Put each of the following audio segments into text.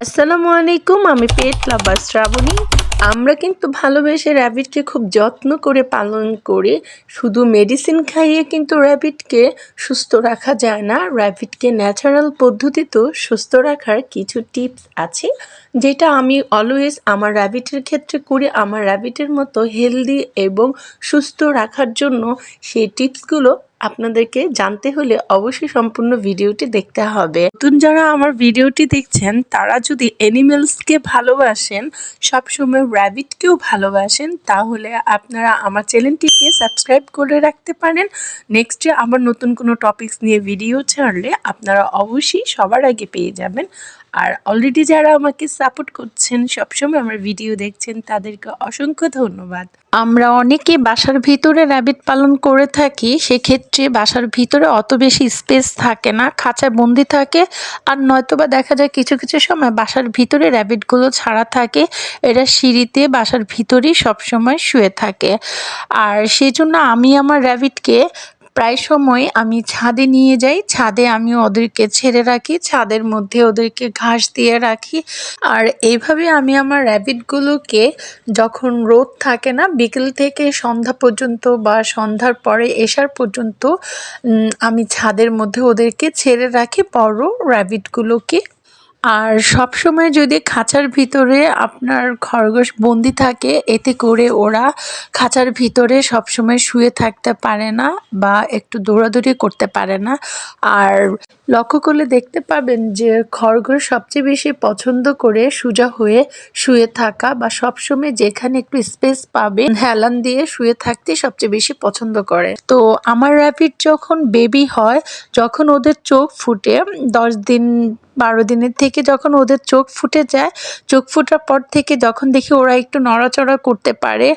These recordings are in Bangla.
আসসালামু আলাইকুম, আমি পেট লাভার শ্রাবণী আমরা কিন্তু ভালোবেসে র্যাবিটকে খুব যত্ন করে পালন করে শুধু মেডিসিন খাইয়ে কিন্তু র্যাবিটকে সুস্থ রাখা যায় না। র্যাবিটকে ন্যাচারাল পদ্ধতিতেও সুস্থ রাখার কিছু টিপস আছে, যেটা আমি অলওয়েজ আমার র্যাবিটের ক্ষেত্রে করি। আমার র্যাবিটের মতো হেলদি এবং সুস্থ রাখার জন্য সেই টিপসগুলো আপনাদেরকে জানতে হলে অবশ্যই সম্পূর্ণ ভিডিওটি দেখতে হবে। নতুন যারা আমার ভিডিওটি দেখছেন, তারা যদি অ্যানিমেলসকে ভালোবাসেন, সবসময় র্যাবিটকেও ভালোবাসেন, তাহলে আপনারা আমার চ্যানেলটিকে সাবস্ক্রাইব করে রাখতে পারেন। নেক্সটে আবার নতুন কোনো টপিকস নিয়ে ভিডিও ছাড়লে আপনারা অবশ্যই সবার আগে পেয়ে যাবেন। আর অলরেডি যারা আমাকে সাপোর্ট করছেন, সবসময় আমার ভিডিও দেখছেন, তাদেরকে অসংখ্য ধন্যবাদ। আমরা অনেকে বাসার ভিতরে র্যাবিট পালন করে থাকি, সেক্ষেত্রে বাসার ভিতরে অত বেশি স্পেস থাকে না খাঁচায় বন্দি থাকে, আর নয়তোবা দেখা যায় কিছু কিছু সময় বাসার ভিতরে র্যাবিটগুলো ছাড়া থাকে, এরা সিঁড়িতে বাসার ভিতরেই সবসময় শুয়ে থাকে। আর সেই জন্য আমি আমার র্যাবিটকে প্রায় সময় আমি ছাদে নিয়ে যাই। ছাদে আমি ওদেরকে ছেড়ে রাখি, ছাদের মধ্যে ওদেরকে ঘাস দিয়ে রাখি। আর এইভাবে আমি আমার র্যাবিটগুলোকে যখন রোদ থাকে না, বিকেল থেকে সন্ধ্যা পর্যন্ত বা সন্ধ্যার পরে এসার পর্যন্ত আমি ছাদের মধ্যে ওদেরকে ছেড়ে রাখি, বড় র্যাবিটগুলোকে। আর সবসময় যদি খাঁচার ভিতরে আপনার খরগোশ বন্দি থাকে, এতে করে ওরা খাঁচার ভিতরে সবসময় শুয়ে থাকতে পারে না বা একটু দৌড়াদৌড়ি করতে পারে না। আর লক্ষ্য করলে দেখতে পাবেন যে খরগোশ সবচেয়ে বেশি পছন্দ করে সোজা হয়ে শুয়ে থাকা বা সবসময় যেখানে একটু স্পেস পাবে, হেলান দিয়ে শুয়ে থাকতে সবচেয়ে বেশি পছন্দ করে। তো আমার র্যাপিড যখন বেবি হয়, যখন ওদের চোখ ফুটে, দশ দিন, বারো দিনের থেকে যখন ওদের চোখ ফুটে যায়, চোখ ফুটার পর থেকে যখন দেখি ওরা একটু নড়াচড়া করতে পারে,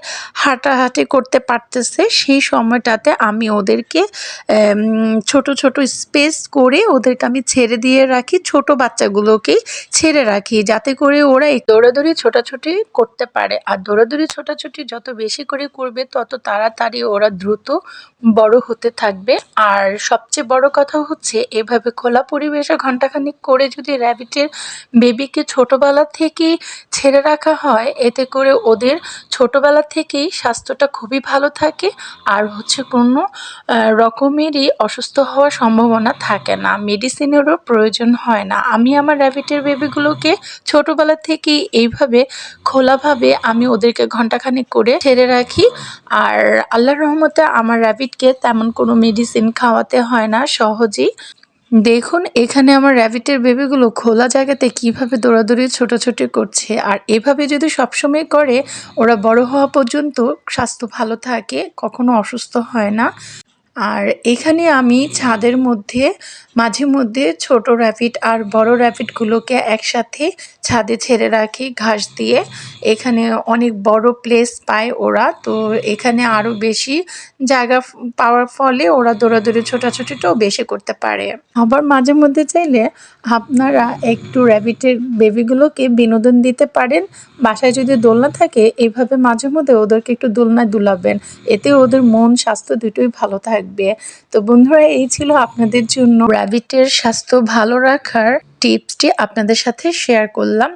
হাঁটাহাঁটি করতে পারতেছে, সেই সময়টাতে আমি ওদেরকে ছোট ছোট স্পেস করে ওদেরকে আমি ছেড়ে দিয়ে রাখি, ছোট বাচ্চাগুলোকেই ছেড়ে রাখি যাতে করে ওরা দৌড়াদৌড়ি, ছোটাছুটি করতে পারে। আর দৌড়াদৌড়ি, ছোটাছুটি যত বেশি করে করবে, তত তাড়াতাড়ি ওরা দ্রুত বড় হতে থাকবে। আর সবচেয়ে বড় কথা হচ্ছে, এভাবে খোলা পরিবেশে ঘন্টাখানিক করে যদি র্যাবিটের বেবিকে ছোটোবেলা থেকেই ছেড়ে রাখা হয়, এতে করে ওদের ছোটোবেলা থেকেই স্বাস্থ্যটা খুবই ভালো থাকে। আর হচ্ছে কোনো রকমেরই অসুস্থ হওয়ার সম্ভাবনা থাকে না। মেডিসিনেরও প্রয়োজন হয় না। আমি আমার র্যাবিটের বেবিগুলোকে ছোটোবেলা থেকেই এইভাবে খোলাভাবে আমি ওদেরকে ঘন্টাখানেক করে ছেড়ে রাখি। আর আল্লাহর রহমতে আমার র্যাবিটকে তেমন কোনো মেডিসিন খাওয়াতে হয় না, সহজেই। দেখুন, এখানে আমার র্যাবিটের বেবিগুলো খোলা জায়গাতে কীভাবে দৌড়াদৌড়ি ছোটাছুটি করছে। আর এভাবে যদি সবসময় করে, ওরা বড় হওয়া পর্যন্ত স্বাস্থ্য ভালো থাকে, কখনো অসুস্থ হয় না। আর এখানে আমি ছাদের মধ্যে, মাঝে মধ্যে ছোট র্যাপিড আর বড় র্যাপিডগুলোকে একসাথে ছাদে ছেড়ে রাখি ঘাস দিয়ে। এখানে অনেক বড় প্লেস পায় ওরা, তো এখানে আরও বেশি জায়গা পাওয়ার ফলে ওরা দৌড়াদৌড়ি ছোটাছুটিটাও বেশি করতে পারে। আবার মাঝে মধ্যে চাইলে আপনারা একটু র্যাবিটের বেবিগুলোকে বিনোদন দিতে পারেন। বাসায় যদি দোলনা থাকে এইভাবে মাঝে মধ্যে ওদেরকে একটু দোলনায় দুলাবেন। এতে ওদের মন, স্বাস্থ্য দুটোই ভালো থাকবে তো বন্ধুরা এই ছিল আপনাদের জন্য র্যাবিটের স্বাস্থ্য ভালো রাখার টিপসটি আপনাদের সাথে শেয়ার করলাম।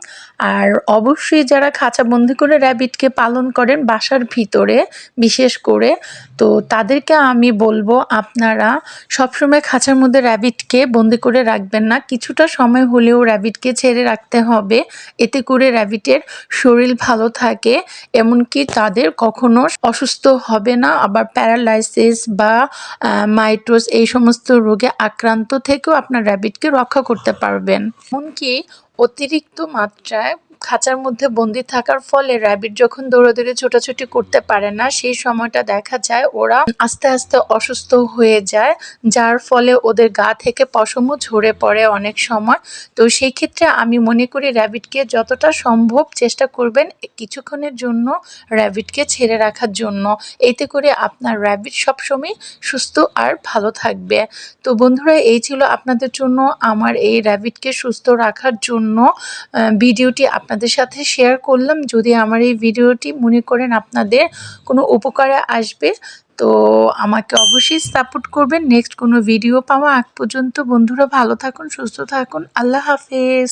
আর অবশ্যই যারা খাঁচা বন্দি করে র্যাবিটকে পালন করেন বাসার ভিতরে, বিশেষ করে, তো তাদেরকে আমি বলব আপনারা সবসময় খাঁচার মধ্যে র্যাবিটকে বন্দি করে রাখবেন না। কিছুটা সময় হলেও র্যাবিটকে ছেড়ে রাখতে হবে। এতে করে র্যাবিটের শরীর ভালো থাকে, এমনকি তাদের কখনো অসুস্থ হবে না। আবার প্যারালাইসিস বা মাইট্রোস এই সমস্ত রোগে আক্রান্ত থেকেও আপনার র্যাবিটকে রক্ষা করতে পারবেন এমনকি অতিরিক্ত মাত্রায় খাঁচার মধ্যে বন্দি থাকার ফলে র্যাবিট যখন দৌড়াদৌড়ি ছোটাছুটি করতে পারে না, সেই সময়টা দেখা যায় ওরা আস্তে আস্তে অসুস্থ হয়ে যায়, যার ফলে ওদের গা থেকে পশমও ঝরে পড়ে অনেক সময়। তো সেই ক্ষেত্রে আমি মনে করি র্যাবিটকে যতটা সম্ভব চেষ্টা করবেন কিছুক্ষণের জন্য র্যাবিটকে ছেড়ে রাখার জন্য। এতে করে আপনার র্যাবিট সবসময় সুস্থ আর ভালো থাকবে। তো বন্ধুরা, এই ছিল আপনাদের জন্য আমার এই র্যাবিটকে সুস্থ রাখার জন্য ভিডিওটি আপনাদের সাথে শেয়ার করলাম। যদি আমার এই ভিডিওটি মনে করেন আপনাদের কোনো উপকারে আসবে, তো আমাকে অবশ্যই সাপোর্ট করবেন। নেক্সট কোনো ভিডিও পাওয়া আগ পর্যন্ত। বন্ধুরা ভালো থাকুন, সুস্থ থাকুন। আল্লাহ হাফেজ।